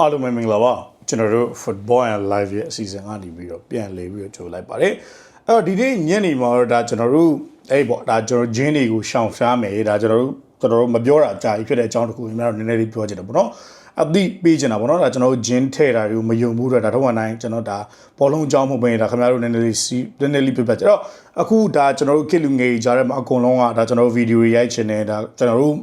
အားလုံးပဲမင်္ဂလာပါကျွန်တော်တို့ football and live ရဲ့အစီအစဉ်ကနေပြီးတော့ပြန်လေပြီးတော့ကြိုလိုက်ပါတယ်အဲ့တော့ဒီနေ့ညနေမှာတော့ဒါကျွန်တော်တို့အဲ့ပေါ့ဒါကျွန်တော်ဂျင်းတွေကိုရှောင်ရှားမယ်ဒါကျွန်တော်တို့တော်တော်မပြောတာအကြာကြီးဖြစ်တဲ့အကြောင်းတစ်ခုအများတော့နည်းနည်းလေးပြောချင်တယ်ပေါ့နော်အသိပေးချင်တာပေါ့နော်ဒါကျွန်တော်တို့ဂျင်းထဲတာတွေကိုမယုံဘူးတော့ဒါတော့ဝန်တိုင်းကျွန်တော်ဒါဘောလုံးအကြောင်းမဟုတ်ဘဲဒါခင်ဗျားတို့နည်းနည်းလေးစီနည်းနည်းလေးပြပြကြတော့အခုဒါကျွန်တော်တို့ခေတ်လူငယ်ကြားထဲမှာအကုန်လုံးကဒါကျွန်တော်တို့ဗီဒီယိုရိုက်ချင်တယ်ဒါကျွန်တော်တို့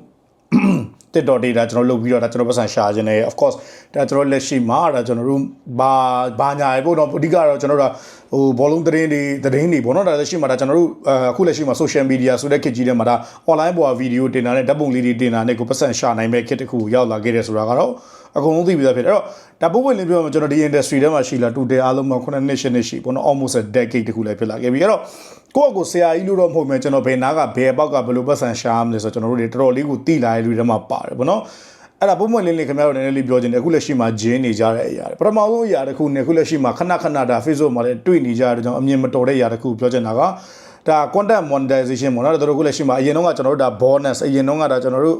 TikTok data ကျွန်တော်လုပ်ပြီးတော့ဒါကျွန်တော်ပတ်စံရှာခြင်းနဲ့ of course ဒါကျွန်တော်လက်ရှိမှာဒါကျွန်တော်တို့ဘာဘာညာရေပေါ့နော်အဓိကတော့ကျွန်တော်တို့ဟိုဘောလုံးသတင်းတွေသတင်းတွေပေါ့နော်ဒါလက်ရှိမှာဒါကျွန်တော်တို့အခုလက်ရှိမှာ social media ဆိုတဲ့ခေတ်ကြီးထဲမှာဒါ online ပေါ်ဗီဒီယိုတင်တာနဲ့ဓာတ်ပုံလေးတွေတင်တာနဲ့ကိုပတ်စံရှာနိုင်မဲ့ခေတ်တစ်ခုရောက်လာခဲ့တယ်ဆိုတာကတော့အကုန်လုံးသိပြီးသားဖြစ်တယ်အဲ့တော့ဒါပုတ်ပွင့်လေးပြောမှာကျွန်တော်ဒီ industry ထဲမှာရှိလာတူတယ်အားလုံးမှာ9နှစ်10နှစ်ရှိပေါ့နော် almost a decade တခုလည်းဖြစ်လာခဲ့ပြီအဲ့တော့ ကိုယ့်အကိုဆရာကြီးလို့တော့မဟုတ်မယ်ကျွန်တော်ဘယ်နာကဘယ်အပေါက်ကဘယ်လိုပတ်စံရှာမလဲဆိုတော့ကျွန်တော်တို့တွေတော်တော်လေးကိုတိလာတဲ့လူတွေထဲမှာပါတယ်ပေါ့နော်အဲ့ဒါပုံမှန်လေးလေးခင်ဗျားတို့နည်းနည်းလေးပြောချင်တယ်အခုလက်ရှိမှာဂျင်းနေကြတဲ့အရာတွေပထမဆုံးအရာတစ်ခုနဲ့အခုလက်ရှိမှာခဏခဏဒါ Facebook မှာလည်းတွေ့နေကြတဲ့ကြောင့်အမြင်မတော်တဲ့အရာတစ်ခုပြောချင်တာကဒါ content monetization ပေါ့နော်ဒါတို့အခုလက်ရှိမှာအရင်တော့ကကျွန်တော်တို့ဒါ bonus အရင်တော့ကဒါကျွန်တော်တို့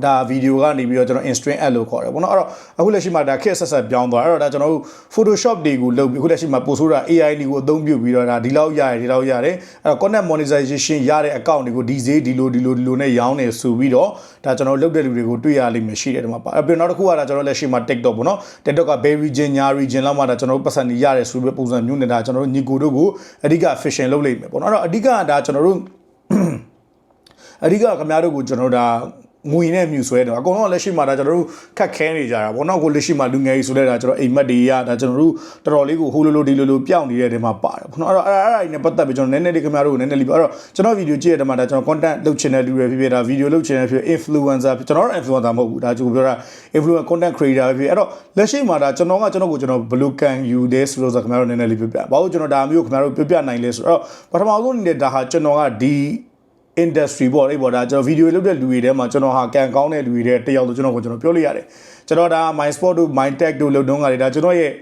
ဒါဗီဒီယိုကနေပြီးတော့ကျွန်တော် instring add လို့ခေါ်တယ်ပေါ့နော်အဲ့တော့အခုလက်ရှိမှာဒါခက်ဆက်ဆက်ပြောင်းသွားအဲ့တော့ဒါကျွန်တော်တို့ Photoshop တွေကိုလုပ်ပြီးအခုလက်ရှိမှာပို့ဆိုးတာ AI တွေကိုအသုံးပြုပြီးတော့ဒါဒီလောက်ရတယ်ဒီလောက်ရတယ်အဲ့တော့ content monetization ရတဲ့ account တွေကိုဒီဈေးဒီလိုဒီလိုဒီလိုနဲ့ရောင်းနေဆိုပြီးတော့ဒါကျွန်တော်လုပ်တဲ့လူတွေကိုတွေ့ရလိမ့်မယ်ရှိတယ်ဒီမှာပါအဲ့ပြီးနောက်တစ်ခုကဒါကျွန်တော်လက်ရှိမှာ TikTok ပေါ့နော် TikTok က Bay region ညာ region လောက်မှာဒါကျွန်တော်တို့ပတ်စံနေရတယ်ဆိုပြီးပုံစံမျိုးနဲ့ဒါကျွန်တော်တို့ညီကိုတို့ကိုအဓိက fashion လုပ်လိမ့်မယ်ပေါ့နော်အဲ့တော့အဓိကဒါကျွန်တော်တို့အဓိကခင်ဗျားတို့ကိုကျွန်တော်ဒါ ငွေနဲ့မြူဆွဲတယ်အကုန်လုံးလက်ရှိမှာဒါကျွန်တော်တို့ခက်ခဲနေကြတာပေါ့နော်ကိုလက်ရှိမှာလူငယ်ကြီးဆိုလဲဒါကျွန်တော်အိမ်မက်တွေရဒါကျွန်တော်တို့တော်တော်လေးကိုဟိုလိုလိုဒီလိုလိုပြောင်းနေတဲ့တဲမှာပါတယ်ပေါ့နော်အဲ့တော့အဲ့ဒါအဲ့ဒါနဲ့ပတ်သက်ပြီးကျွန်တော်နည်းနည်းလေးခင်ဗျားတို့ကိုနည်းနည်းလေးပြောအဲ့တော့ကျွန်တော်ဗီဒီယိုကြည့်ရတဲ့မှာဒါကျွန်တော် content လုပ်ချင်တဲ့လူတွေဖြစ်ဖြစ်ဒါဗီဒီယိုလုပ်ချင်တဲ့ဖြစ် influencer ဖြစ်ကျွန်တော်တို့ influencer မဟုတ်ဘူးဒါကျွန်တော်ပြောတာ influencer content creator ဖြစ်အဲ့တော့လက်ရှိမှာဒါကျွန်တော်ကကျွန်တော်ကိုကျွန်တော်ဘယ်လိုကန်ယူတယ်ဆိုတော့ခင်ဗျားတို့နည်းနည်းလေးပြပြဘာလို့ကျွန်တော်ဒါမျိုးခင်ဗျားတို့ပြပြနိုင်လဲဆိုတော့ပထမဆုံးအနေနဲ့ဒါဟာကျွန်တော်ကဒီ industry ပေါ့လေပေါ့ဒါကျွန်တော်ဗီဒီယိုလုပ်တဲ့လူတွေထဲမှာကျွန်တော်ဟာကန်ကောင်းတဲ့လူတွေထဲတယောက်လို့ကျွန်တော်ကိုကျွန်တော်ပြောလို့ရတယ်ကျွန်တော်ဒါ my sport တို့ my tech တို့လုပ်တုန်းကလေဒါကျွန်တော်ရဲ့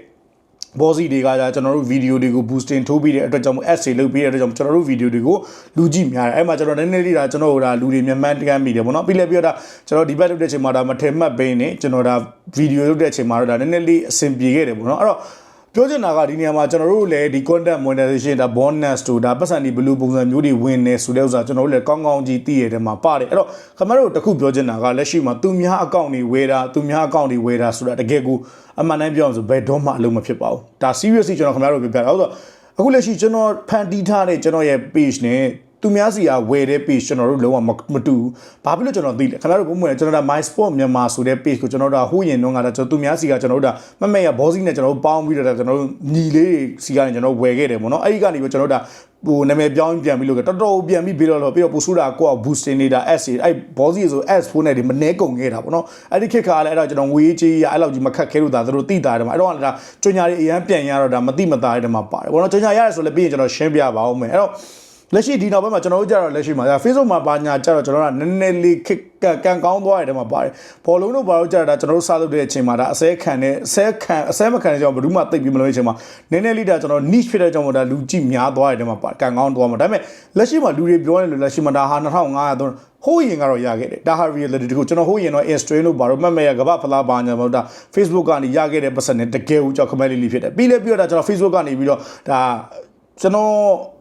ဘောစီတွေကဒါကျွန်တော်တို့ဗီဒီယိုတွေကို boosting ထိုးပြီးတဲ့အတွက်ကြောင့် ads တွေလုပ်ပြီးတဲ့အတွက်ကြောင့်ကျွန်တော်တို့ဗီဒီယိုတွေကိုလူကြည့်များတယ်အဲ့မှာကျွန်တော်နည်းနည်းလေးဒါကျွန်တော်တို့ဒါလူတွေမြန်မှန်တကမ်းမိတယ်ပေါ့နော်ပြီးလဲပြီးတော့ဒါကျွန်တော်ဒီဘက်လုပ်တဲ့အချိန်မှာဒါမထင်မှတ်ဘိန်းနေကျွန်တော်ဒါဗီဒီယိုလုပ်တဲ့အချိန်မှာတော့ဒါနည်းနည်းလေးအဆင်ပြေခဲ့တယ်ပေါ့နော်အဲ့တော့ ပြောချင်တာကဒီနေရာမှာကျွန်တော်တို့လည်းဒီ content monetization ဒါ bonus တို့ဒါပတ်စံဒီဘယ်လိုပုံစံမျိုးတွေဝင်နေဆိုတဲ့ဥစ္စာကျွန်တော်တို့လည်းကောင်းကောင်းကြီးသိရတဲ့မှာပါတယ်အဲ့တော့ခင်ဗျားတို့တခုပြောချင်တာကလက်ရှိမှာသူများအကောင့်တွေဝယ်တာသူများအကောင့်တွေဝယ်တာဆိုတာတကယ်ကိုအမှန်တမ်းပြောအောင်ဆိုဘယ်တော့မှအလုံးမဖြစ်ပါဘူးဒါ seriously ကျွန်တော်ခင်ဗျားတို့ပြောပြတာဟုတ်ဆိုအခုလက်ရှိကျွန်တော်ဖန်တီးထားတဲ့ကျွန်တော်ရဲ့ page နဲ့ သူများစီကဝယ်တဲ့ page ကျွန်တော်တို့လုံးဝမတူဘူး။ဘာဖြစ်လို့ကျွန်တော်သိလဲ။ခင်ဗျားတို့ပုံမှန်ကျွန်တော်ဒါ My Sport မြန်မာဆိုတဲ့ page ကိုကျွန်တော်တို့ဟိုးရင်တော့ကကျွန်တော်သူများစီကကျွန်တော်တို့ဒါမမဲ့ရဘောစီနဲ့ကျွန်တော်တို့ပေါင်းပြီးတော့ကျွန်တော်တို့ညီလေးစီကနေကျွန်တော်ဝယ်ခဲ့တယ်ပေါ့နော်။အဲ့ဒီကနေပြီးကျွန်တော်တို့ဒါဟိုနာမည်ပြောင်းပြန်ပြီးလို့တော်တော်ပြန်ပြီးပြီးတော့ပြီးတော့ပို့ဆူတာကိုက boosting နေတာ S အဲ့ဘောစီဆို S ဖုန်းနဲ့ဒီမနှဲကုန်ခဲ့တာပေါ့နော်။အဲ့ဒီခေတ်ကလည်းအဲ့တော့ကျွန်တော်ငွေကြီးရအဲ့လောက်ကြီးမခက်ခဲလို့ဒါသူတို့တိတာတယ်မှာအဲ့တော့ဒါကျွညာတွေအရန်ပြန်ရတော့ဒါမတိမသားတဲ့မှာပါတယ်ပေါ့နော်။ကျွညာရတယ်ဆိုလည်းပြီးရင်ကျွန်တော်ရှင်းပြပါအောင်မယ်။အဲ့တော့ လက်ရှိဒီနောက်ပိုင်းမှာကျွန်တော်တို့ကြတော့လက်ရှိမှာဒါ Facebook မှာပါညာကြတော့ကျွန်တော်ကနည်းနည်းလေးခက်ကန်ကောင်းသွားတဲ့မှာပါတယ်ဘောလုံးတို့ဘာလို့ကြတာကျွန်တော်တို့စားလုပ်တဲ့အချိန်မှာဒါအစဲခံနဲ့အစဲခံအစဲမခံတဲ့ကြောင့်ဘယ်သူမှသိပ်ပြီးမလို့တဲ့အချိန်မှာနည်းနည်းလေးဒါကျွန်တော် niche ဖြစ်တဲ့ကြောင့်ဒါလူကြည့်များသွားတဲ့မှာပါကန်ကောင်းသွားမှာဒါပေမဲ့လက်ရှိမှာလူတွေပြောနေလို့လက်ရှိမှာဒါဟာ2500တော့ဟိုးရင်ကတော့ရခဲ့တယ်ဒါဟာ reality တခုကျွန်တော်ဟိုးရင်တော့ Instagram လို့ဘာလို့မှတ်မဲ့ရကဘာဖလားပါညာမဟုတ်ဒါ Facebook ကနေရခဲ့တဲ့ပတ်စံနဲ့တကယ်ကိုကြောက်ခမဲလေးလေးဖြစ်တယ်ပြီးလဲပြီးတော့ဒါကျွန်တော် Facebook ကနေပြီးတော့ဒါ ကျွန်တော်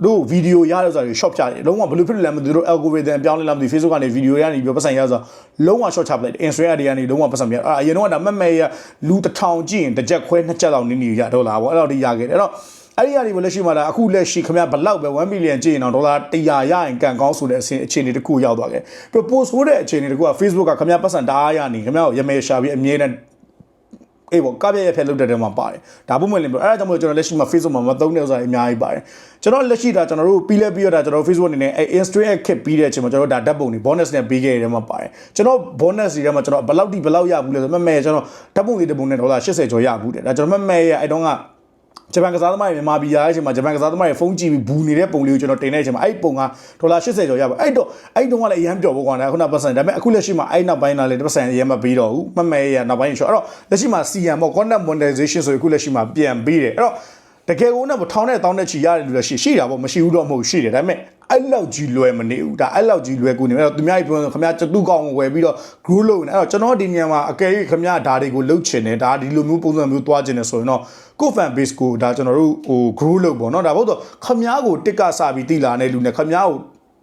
တို့ဗီဒီယိုရတဲ့ဆိုတာတွေ short ပြတယ်လုံးဝဘယ်လိုဖြစ်လဲမသိဘူးတို့ algorithm ပြောင်းလဲလာမသိ Facebook ကနေဗီဒီယိုရနေပြီးပတ်စံရဆိုလုံးဝ short ချပလိုက်တယ် Instagram တွေကနေလုံးဝပတ်စံပြအဲ့အရင်တော့ကဒါမက်မဲရလူတစ်ထောင်ကြည့်ရင်တစ်ချက်ခွဲနှစ်ချက်လောက်နည်းနည်းရဒေါ်လာပေါ့အဲ့လိုတည်းရခဲ့တယ်အဲ့တော့အဲ့ဒီအရာတွေလက်ရှိမှာဒါအခုလက်ရှိခင်ဗျာဘလောက်ပဲ1 billion ကျရင်တော့ဒေါ်လာ100ရရင်ကန်ကောင်းဆိုတဲ့အဆင့်အခြေအနေတစ်ခုရောက်သွားခဲ့ပြီး post ဆိုတဲ့အခြေအနေတစ်ခုက Facebook ကခင်ဗျာပတ်စံတအားရနေခင်ဗျာကိုရမဲရှာပြီးအမြဲတမ်း အေးပေါ့ကပြည့်ရဖက်လုပ်တဲ့တဲမှာပါတယ်ဒါပုံမှန်လင်းပြောအဲ့ဒါကြောင့်မို့ကျွန်တော်လက်ရှိမှာ Facebook မှာမသုံးတဲ့ဥစ္စာတွေအများကြီးပါတယ်ကျွန်တော်လက်ရှိဒါကျွန်တော်တို့ပြီးလဲပြီးတော့ဒါကျွန်တော် Facebook အနေနဲ့အဲ Instagram ခက်ပြီးတဲ့အချိန်မှာကျွန်တော်ဒါဓာတ်ပုံတွေ bonus နဲ့ပေးခဲ့တဲ့မှာပါတယ်ကျွန်တော် bonus တွေထဲမှာကျွန်တော်ဘယ်လောက်တိဘယ်လောက်ရဘူးလဲဆိုမမဲကျွန်တော်ဓာတ်ပုံတွေတစ်ပုံနဲ့ဒေါ်လာ80ကျော်ရဘူးတဲ့ဒါကျွန်တော်မမဲရအဲ့တော့က ဂျပန်ကစားသမားတွေမြန်မာပြည်ရတဲ့အချိန်မှာဂျပန်ကစားသမားတွေဖုန်းကြည့်ပြီးဘူးနေတဲ့ပုံလေးကိုကျွန်တော်တင်တဲ့အချိန်မှာအဲ့ပုံကဒေါ်လာ80ကျော်ရပါအဲ့တော့အဲ့တုန်းကလည်းအရန်ပျော်ဖို့ကွာခုနပတ်စံဒါပေမဲ့အခုလက်ရှိမှာအဲ့နောက်ပိုင်းလာလေပတ်စံအရန်မပြီးတော့ဘူးမမဲရနောက်ပိုင်းရှော့အဲ့တော့လက်ရှိမှာ CM ပေါ့ content monetization ဆိုရင်အခုလက်ရှိမှာပြန်ပြီးတယ်အဲ့တော့တကယ်ကိုတော့ထောင်းတဲ့တောင်းတဲ့ချီရတယ်လို့လည်းရှိရှိတာပေါ့မရှိဘူးတော့မဟုတ်ရှိတယ်ဒါပေမဲ့ အဲ့လောက်ကြီးလွယ်မနေဘူးဒါအဲ့လောက်ကြီးလွယ်ကိုနေအဲ့တော့သူများကြီးပြောခမကျတူကောင်ကိုဝယ်ပြီးတော့ grow လုပ်နေအဲ့တော့ကျွန်တော်ဒီနေရာမှာအကယ်၍ခမဒါတွေကိုလှုပ်ချင်တယ်ဒါဒီလိုမျိုးပုံစံမျိုးသွားချင်တယ်ဆိုရင်တော့ကို fan base ကိုဒါကျွန်တော်တို့ဟို grow လုပ်ပေါ့နော်ဒါပေါ့ဆိုခမကိုတစ်ကစပြီးတိလာတဲ့လူနဲ့ခမကို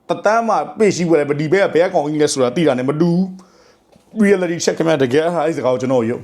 တတန်းမှပေးရှိပွဲဒီဘက်ကဘယ်ကောင်ကြီးလဲဆိုတာတိလာနဲ့မတူဘူး reality check ခမတကယ်ဟာအဲ့စကားကိုကျွန်တော်ယုံ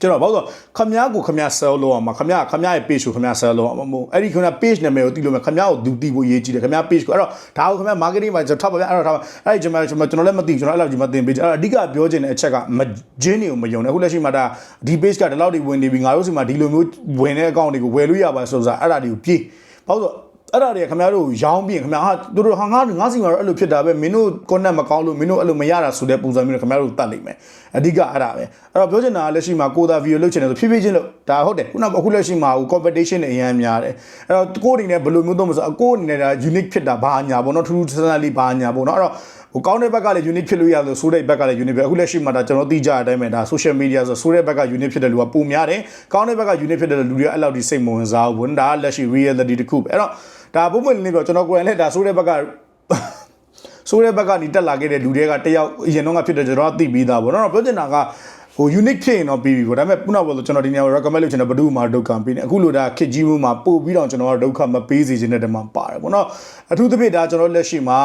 ကျွန်တော်ဘာလို့ခမ ्या ကိုခမ ्या sell လုပ်အောင်မှာခမ ्या ခမ ्या ရဲ့ page ကိုခမ ्या sell လုပ်အောင်မမို့အဲ့ဒီခမ ्या page နာမည်ကိုတီးလို့မယ်ခမ ्या ကိုဒူတီဖို့ရေးကြည့်တယ်ခမ ्या page ကိုအဲ့တော့ဒါကိုခမ ्या marketing မှာကျွန်တော်ထောက်ပါဗျအဲ့တော့ထောက်ပါအဲ့ဒီကျွန်တော်ကျွန်တော်လည်းမသိကျွန်တော်အဲ့လောက်ကြီးမသိ page အဲ့တော့အဓိကပြောချင်တဲ့အချက်ကမဂျင်းတွေကိုမယုံနဲ့အခုလက်ရှိမှာဒါဒီ page ကဒီလောက်တွေဝင်နေပြီငါတို့စီမှာဒီလိုမျိုးဝင်တဲ့ account တွေကိုဝယ်လို့ရပါဆိုစားအဲ့ဒါတွေကိုပြေးဘာလို့ အဲ့ဒါတွေခင်ဗျားတို့ရောင်းပြင်ခင်ဗျာဟာတို့တို့ဟာငါငါစီမှာတော့အဲ့လိုဖြစ်တာပဲမင်းတို့ connect မကောင်းလို့မင်းတို့အဲ့လိုမရတာဆိုတဲ့ပုံစံမျိုးခင်ဗျားတို့တတ်လိမ့်မယ်အဓိကအဲ့ဒါပဲအဲ့တော့ပြောချင်တာကလက်ရှိမှာကိုသာ video လုပ်ချင်တယ်ဆိုဖြည်းဖြည်းချင်းလို့ဒါဟုတ်တယ်ခုနကအခုလက်ရှိမှာ competition တွေအများများတယ်အဲ့တော့ကိုယ်အနေနဲ့ဘယ်လိုမျိုးတော့မဆိုအကိုအနေနဲ့ဒါ unique ဖြစ်တာဘာညာပေါ့နော်ထူးထူးဆန်းဆန်းလေးဘာညာပေါ့နော်အဲ့တော့ ဟိုကောင်းတဲ့ဘက်ကလည်း unit ဖြစ်လို့ရလို့ဆိုတဲ့ဘက်ကလည်း unit ပဲအခုလက်ရှိမှာဒါကျွန်တော်သိကြတဲ့အတိုင်းပဲဒါ social media ဆိုဆိုတဲ့ဘက်က unit ဖြစ်တဲ့လူကပုံများတယ်ကောင်းတဲ့ဘက်က unit ဖြစ်တဲ့လူတွေကအဲ့လောက်ဒီစိတ်မဝင်စားဘူးဒါကလက်ရှိ reality တစ်ခုပဲအဲ့တော့ဒါပုံမှန်လေးပြောကျွန်တော်ကိုယ်တိုင်လည်းဒါဆိုတဲ့ဘက်ကဆိုတဲ့ဘက်ကနေတက်လာခဲ့တဲ့လူတွေကတယောက်အရင်တော့ကဖြစ်တဲ့ကျွန်တော်ကသိပြီးသားပေါ့နော်ပြောချင်တာကဟို unique ဖြစ်ရင်တော့ပြီးပြီပေါ့ဒါပေမဲ့ခုနကပြောလို့ကျွန်တော်ဒီနေရာကို recommend လုပ်ချင်တဲ့ဘဒုမှာဒုက္ခပေးနေအခုလိုဒါခစ်ကြီးမှုမှာပို့ပြီးတော့ကျွန်တော်ကဒုက္ခမပေးစေချင်တဲ့တမန်ပါတယ်ပေါ့နော်အထူးသဖြင့်ဒါကျွန်တော်လက်ရှိမှာ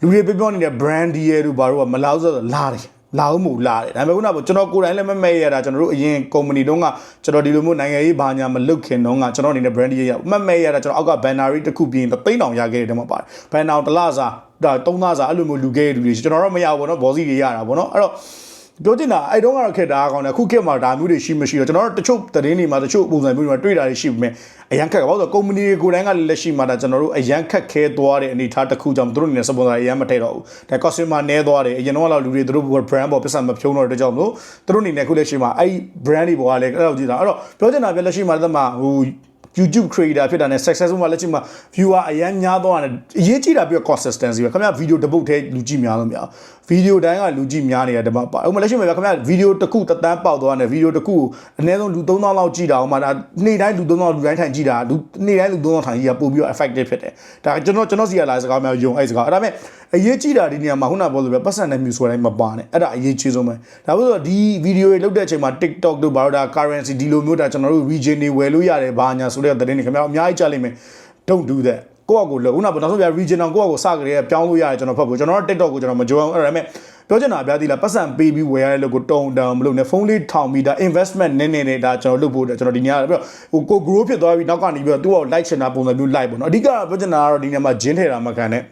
လူတွေပြောပြောနေတဲ့ brand ဒီရဲ့တို့ဘာလို့ကမလောက်ဆိုလာတယ်လာအောင်မူလာတယ်ဒါပေမဲ့ခုနကကျွန်တော်ကိုယ်တိုင်လည်းမမဲ့ရတာကျွန်တော်တို့အရင် company တုန်းကကျွန်တော်ဒီလိုမျိုးနိုင်ငံရေးဘာညာမလုပ်ခင်တုန်းကကျွန်တော်အနေနဲ့ brand ရေးရမမဲ့ရတာကျွန်တော်အောက်က banner တစ်ခုပြင်သိန်းတောင်ရခဲ့တယ်တမပါတယ် banner တစ်လစားဒါသုံးသားစားအဲ့လိုမျိုးလူခဲ့တဲ့လူတွေကျွန်တော်တော့မရဘူးပေါ့နော်ဘောစီတွေရတာပေါ့နော်အဲ့တော့ ပြောချင်တာအဲ့တုန်းကတော့ခက်တာကောင်းတယ်အခုခက်မှာဒါမျိုးတွေရှိမရှိတော့ကျွန်တော်တို့တချို့သတင်းတွေမှာတချို့ပုံစံမျိုးတွေမှာတွေ့တာတွေရှိပေမဲ့အရန်ခက်ကဘာလို့လဲကုမ္ပဏီတွေကိုယ်တိုင်ကလက်ရှိမှာဒါကျွန်တော်တို့အရန်ခက်ခဲသွားတဲ့အနေအထားတစ်ခုကြောင့်သူတို့အနေနဲ့ sponsor အရန်မထည့်တော့ဘူးဒါ customer နည်းသွားတယ်အရင်တော့လူတွေသူတို့ brand ပေါ်ပတ်စံမဖြုံးတော့တဲ့ကြောင့်မလို့သူတို့အနေနဲ့အခုလက်ရှိမှာအဲ့ brand တွေပေါ်ကလည်းအဲ့လိုကြည့်တာအဲ့တော့ပြောချင်တာပြလက်ရှိမှာသက်မှာဟို YouTube creator ဖြစ်တာနဲ့ successful မှာလက်ရှိမှာ viewer အရန်များသွားတယ်အရေးကြီးတာပြီးတော့ consistency ပဲခင်ဗျ video တစ်ပုတ်တည်းလူကြည့်များလို့မ ရဘူး video တိုင်းကလူကြည့်များနေတာတမပါဥပမာလက်ရှိမှာခင်ဗျ video တစ်ခုတစ်တန်းပေါက်သွားတယ် video တစ်ခုအနည်းဆုံးလူ3000လောက်ကြည့်တာဥပမာဒါနေ့တိုင်းလူ3000လူတိုင်းထိုင်ကြည့်တာလူနေ့တိုင်းလူ3000ထိုင်ကြည့်တာပို့ပြီးတော့ effective ဖြစ်တယ်ဒါကျွန်တော်ကျွန်တော်စီကလာစကားများယုံအဲ့စကားအဲ့ဒါပေမဲ့အရေးကြီးတာဒီနေရာမှာခုနပြောလို့ပဲပတ်စံနဲ့ view ဆိုတိုင်းမပါနဲ့အဲ့ဒါအရေးကြီးဆုံးပဲဒါဆိုတော့ဒီ video တွေလုပ်တဲ့အချိန်မှာ TikTok တို့ဘာလို့ဒါ currency ဒီလိုမျိုးဒါကျွန်တော်တို့ region တွေဝယ်လို့ရတယ်ဘာညာဆိုတဲ့သတင်းတွေခင်ဗျာအများကြီးကြားလိမ့်မယ် don't do that ကိုယ့်အကိုလို့ခုနကနောက်ဆုံးပြ region အောင်ကိုယ့်အကိုစကြရဲပြောင်းလို့ရတယ်ကျွန်တော်ဖတ်ဖို့ကျွန်တော်တို့ TikTok ကိုကျွန်တော်မကြိုးအောင်အဲ့ဒါပေမဲ့ပြောချင်တာပြသေးလားပတ်စံပေးပြီးဝယ်ရတဲ့လို့ကိုတုံတောင်မလို့နဲ့ဖုန်းလေးထောင်ပြီးဒါ investment နည်းနည်းနဲ့ဒါကျွန်တော်လုပ်ဖို့ကျွန်တော်ဒီညပြီးတော့ဟိုကို grow ဖြစ်သွားပြီးနောက်ကနေပြီးတော့သူ့ကို like ချင်တာပုံစံမျိုး like ပေါ့နော်အဓိကပြောချင်တာကတော့ဒီညမှာဂျင်းထဲတာမခံနဲ့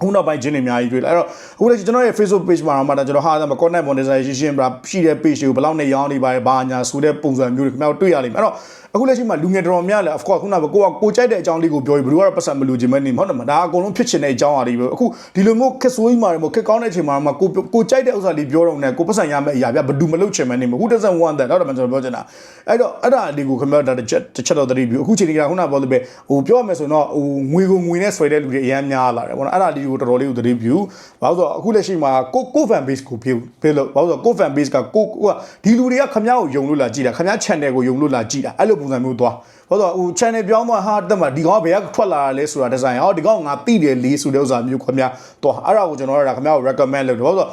အခုနောက်ပိုင်းချင်းတွေအများကြီးတွေ့လာအဲ့တော့အခုလည်းကျွန်တော်ရဲ့ Facebook page မှာတော့မှဒါကျွန်တော်ဟာမ content monetization ပါရှိတဲ့ page တွေကိုဘယ်လောက်နဲ့ရောင်းနေပါလဲဘာညာဆိုတဲ့ပုံစံမျိုးတွေခင်ဗျားတို့တွေ့ရလိမ့်မယ်အဲ့တော့အခုလက်ရှိမှာလူငယ်တော်များလည်း of course ခုနကကိုကကိုကြိုက်တဲ့အကြောင်းလေးကိုပြောပြီးဘယ်သူကတော့ပတ်စံမလူချင်မဲနေမဟုတ်တယ်မဒါအကုန်လုံးဖြစ်ချင်တဲ့အကြောင်းအရာတွေပဲအခုဒီလိုမျိုးခက်ဆိုးကြီးမှာတော့ခက်ကောင်းတဲ့အချိန်မှာမှကိုကိုကြိုက်တဲ့ဥစ္စာလေးပြောတော့နဲ့ကိုပတ်စံရမယ့်အရာပြဘယ်သူမလုပ်ချင်မဲနေမဟုတ် who doesn't want that တော့မှကျွန်တော်ပြောချင်တာအဲ့တော့အဲ့ဒါလေးကိုခင်ဗျားတို့တစ်ချက်တစ်ချက်တော့သတိပြုအခုချိန်ကြီးကခုနကပြောလို့ပဲဟိုပြောရမယ်ဆိုတော့ဟိုငွေကိုငွေနဲ့ဆွဲတဲ့လူတွေအများများလာတယ်ပေါ့နော်အဲ့ဒါလေးကိုတော်တော်လေးကိုသတိပြုဘာလို့ဆိုတော့အခုလက်ရှိမှာကိုကို fan base ကိုပြေပြေလို့ဘာလို့ဆိုတော့ကို fan base ကကိုကဒီလူတွေကခင်ဗျားကိုယုံလို့လာကြည့်တာခင်ဗျား channel ကိုယုံလို့လာကြည့်တာအဲ့လိုပုံစံမျိုးသွားဘာလို့ဟို channel ပြောင်းသွားဟာတက်မှာဒီကောင်ကဘယ်ကထွက်လာတာလဲဆိုတာဒီဇိုင်းဟောဒီကောင်ကငါတိတယ်လေးဆိုတဲ့ဥစ္စာမျိုးခင်ဗျားသွားအဲ့ဒါကိုကျွန်တော်တို့ကခင်ဗျားကို recommend လုပ်တယ်ဘာလို့ဆိုတော့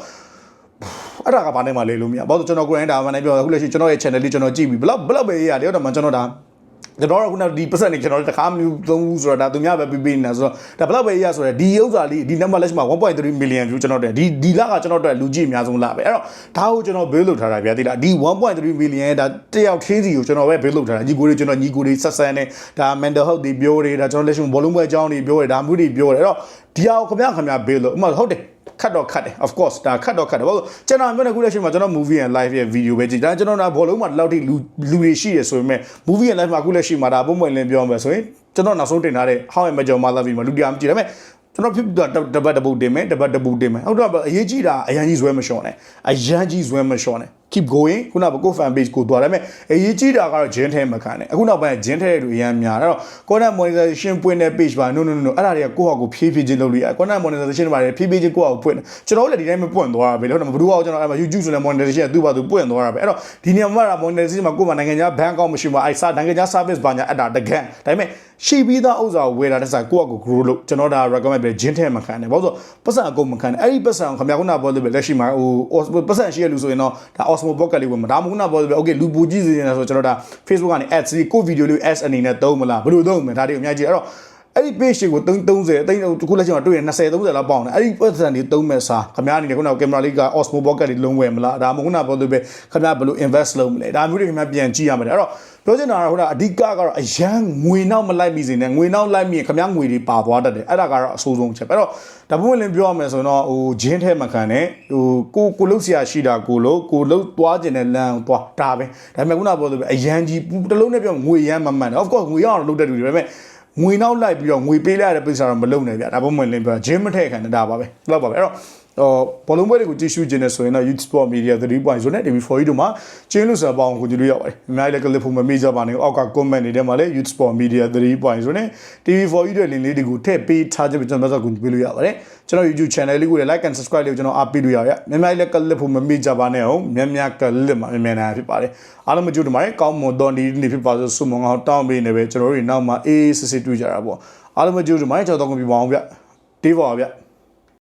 အဲ့ဒါကဘာနဲ့မှလဲလို့မရဘာလို့ကျွန်တော်ကိုယ်တိုင်ဒါမှလည်းပြောအခုလက်ရှိကျွန်တော်ရဲ့ channel လေးကျွန်တော်ကြည့်ပြီးဘလောက်ဘလောက်ပဲရရတယ်တော့မှကျွန်တော်ဒါ ကျွန်တော်ကခုနဒီပတ်စံနေကျွန်တော်တခါမျိုးသုံးဘူးဆိုတော့ဒါသူများပဲပြပေးနေတာဆိုတော့ဒါဘလောက်ပဲရဆိုတော့ဒီဥစ္စာလေးဒီ number လက်ရှိမှာ1.3 million view ကျွန်တော်တဲ့ဒီဒီလကကျွန်တော်တို့လူကြည့်အများဆုံးလပဲအဲ့တော့ဒါကိုကျွန်တော် build လုပ်ထားတာဗျာတိလားဒီ1.3 million ဒါတယောက်သေးစီကိုကျွန်တော်ပဲ build လုပ်ထားတာညီကိုတွေကျွန်တော်ညီကိုတွေဆက်ဆန်းနေဒါ mental health တွေပြောတယ်ဒါကျွန်တော်လက်ရှိဘောလုံးပွဲအကြောင်းတွေပြောတယ်ဒါမျိုးတွေပြောတယ်အဲ့တော့ဒီဟာကိုခင်ဗျာခင်ဗျာ build လုပ်ဥပမာဟုတ်တယ် ခတ်တော့ခတ်တယ် of course ဒါခတ်တော့ခတ်တယ်ဘာလို့ကျွန်တော်ပြောနေခုလက်ရှိမှာကျွန်တော် movie and live ရဲ့ video ပဲကြည့်ဒါကျွန်တော်ကဘောလုံးမှာဒီလောက်ထိလူလူတွေရှိရဆိုပေမဲ့ movie and live မှာခုလက်ရှိမှာဒါပုံမှန်လင်းပြောမယ်ဆိုရင်ကျွန်တော်နောက်ဆုံးတင်ထားတဲ့ How I Met Your Mother မှာလူတရားမကြည့်ဒါပေမဲ့ကျွန်တော်ဖြစ်တော့တပတ်တပုတ်တင်မယ်တပတ်တပုတ်တင်မယ်ဟုတ်တော့အရေးကြီးတာအရန်ကြီးဇွဲမလျှော့နဲ့အရန်ကြီးဇွဲမလျှော့နဲ့ keep going ခုနကကို fan page ကိုတွားတယ်ဒါပေမဲ့အရေးကြီးတာကတော့ gin ထဲမှာခံတယ်အခုနောက်ပိုင်း gin ထဲတွေအများများအဲ့တော့ content monetization ပွင့်တဲ့ page ပါ no no no no အဲ့ဒါတွေကကိုယ့်ဟာကိုဖြည်းဖြည်းချင်းလုပ်လို့ရ content monetization ပါတယ်ဖြည်းဖြည်းချင်းကိုယ့်ဟာကိုပွင့်တယ်ကျွန်တော်တို့လည်းဒီတိုင်းမပွင့်သွားတာပဲလို့တော့မဘူးအောင်ကျွန်တော်အဲ့မှာ YouTube ဆိုလည်း monetization ကသူ့ဘာသူပွင့်သွားတာပဲအဲ့တော့ဒီနေရာမှာ monetization မှာကိုယ့်မှာနိုင်ငံခြား bank account မရှိမှာအဲ့စာနိုင်ငံခြား service ဘာညာအဲ့ဒါတကန့်ဒါပေမဲ့ရှိပြီးသားဥစ္စာကိုဝယ်တာတစ်စားကိုယ့်ဟာကို grow လုပ်ကျွန်တော်ဒါ recommend ပဲ gin ထဲမှာခံတယ်ဘာလို့ဆိုပတ်စံအကုန်မခံတယ်အဲ့ဒီပတ်စံကိုခင်ဗျာခုနကပြောလို့ပဲလက်ရှိမှာဟိုပတ်စံရှိရလူဆိုရင်တော့ဒါ Osmo Pocket လေးဝင်မှာဒါမှမဟုတ်ခုနကပြောလို့ပဲ okay လူပူကြည့်စီနေတာဆိုကျွန်တော်ဒါ Facebook ကနေ ads လေးကို video လေး ads အနေနဲ့သုံးမလားဘယ်လိုသုံးမလဲဒါတွေအများကြီးအဲ့တော့အဲ့ဒီ page တွေကို30 30အသိတခုလက်ချင်မှာတွေ့ရင်20 30လောက်ပေါအောင်တယ်အဲ့ဒီပတ်စံတွေသုံးမဲ့စားခင်ဗျားအနေနဲ့ခုနကကင်မရာလေးက Osmo Pocket လေးလုံးဝယ်မလားဒါမှမဟုတ်ခုနကပြောလို့ပဲခင်ဗျားဘယ်လို invest လုပ်မလဲဒါမျိုးတွေခင်ဗျားပြန်ကြည့်ရမယ်အဲ့တော့ ပြောချင်တာကဟိုကအဓိကကတော့အရန်ငွေနောက်မလိုက်မိစေနဲ့ငွေနောက်လိုက်မိရင်ခင်ဗျားငွေတွေပါသွားတတ်တယ်အဲ့ဒါကတော့အဆိုးဆုံးချက်အဲ့တော့ဒါပုံဝင်လင်းပြောရမယ်ဆိုတော့ဟိုဂျင်းထဲမှာခံတယ်ဟိုကိုကိုလုတ်ဆရာရှိတာကိုလို့ကိုလုတ်သွားကျင်တဲ့လမ်းကိုသွားဒါပဲဒါပေမဲ့ခုနပြောလို့ပဲအရန်ကြီးတလုံးနဲ့ပြောငွေရမ်းမမှန်တယ် of course ငွေရအောင်လုပ်တဲ့လူတွေဒါပေမဲ့ငွေနောက်လိုက်ပြီးတော့ငွေပေးလိုက်ရတဲ့ပိဿာတော့မလုံနိုင်ဗျဒါပုံမှန်လင်းပြောဂျင်းမထည့်ခံတယ်ဒါပါပဲလောက်ပါပဲအဲ့တော့ ဟိုဘောလုံးပွဲတွေကိုကြည့်ရှုခြင်းနဲ့ဆိုရင်တော့ Youth Sport Media 3.0နဲ့ TV4 တို့မှာကျင်းလို့ဆိုပေါင်းကိုကြည့်လို့ရပါတယ်အများကြီးလည်း clip ဖို့မမေ့ကြပါနဲ့အောက်က comment တွေထဲမှာလည်း Youth Sport Media 3.0နဲ့ TV4 တို့ link လေးတွေကိုထည့်ပေးထားခြင်းပဲကျွန်တော်တို့ကကြည့်လို့ရပါတယ်ကျွန်တော် YouTube channel လေးကိုလည်း like and subscribe လေးကိုကျွန်တော်အားပေးလို့ရရအများကြီးလည်း clip ဖို့မမေ့ကြပါနဲ့ဟုတ်များများ clip မှာမြန်မြန်နိုင်ဖြစ်ပါတယ်အားလုံးမကြိုးတမိုင်းကောင်းမွန်တော်ဒီနေ့ဖြစ်ပါဆိုဆုမွန်အောင်တောင်းပေးနေပဲကျွန်တော်တို့နောက်မှာအေးစစ်စစ်တွေ့ကြတာပေါ့အားလုံးမကြိုးတမိုင်းကျွန်တော်တော့ကြည့်ပါအောင်ဗျတေးပါဗျ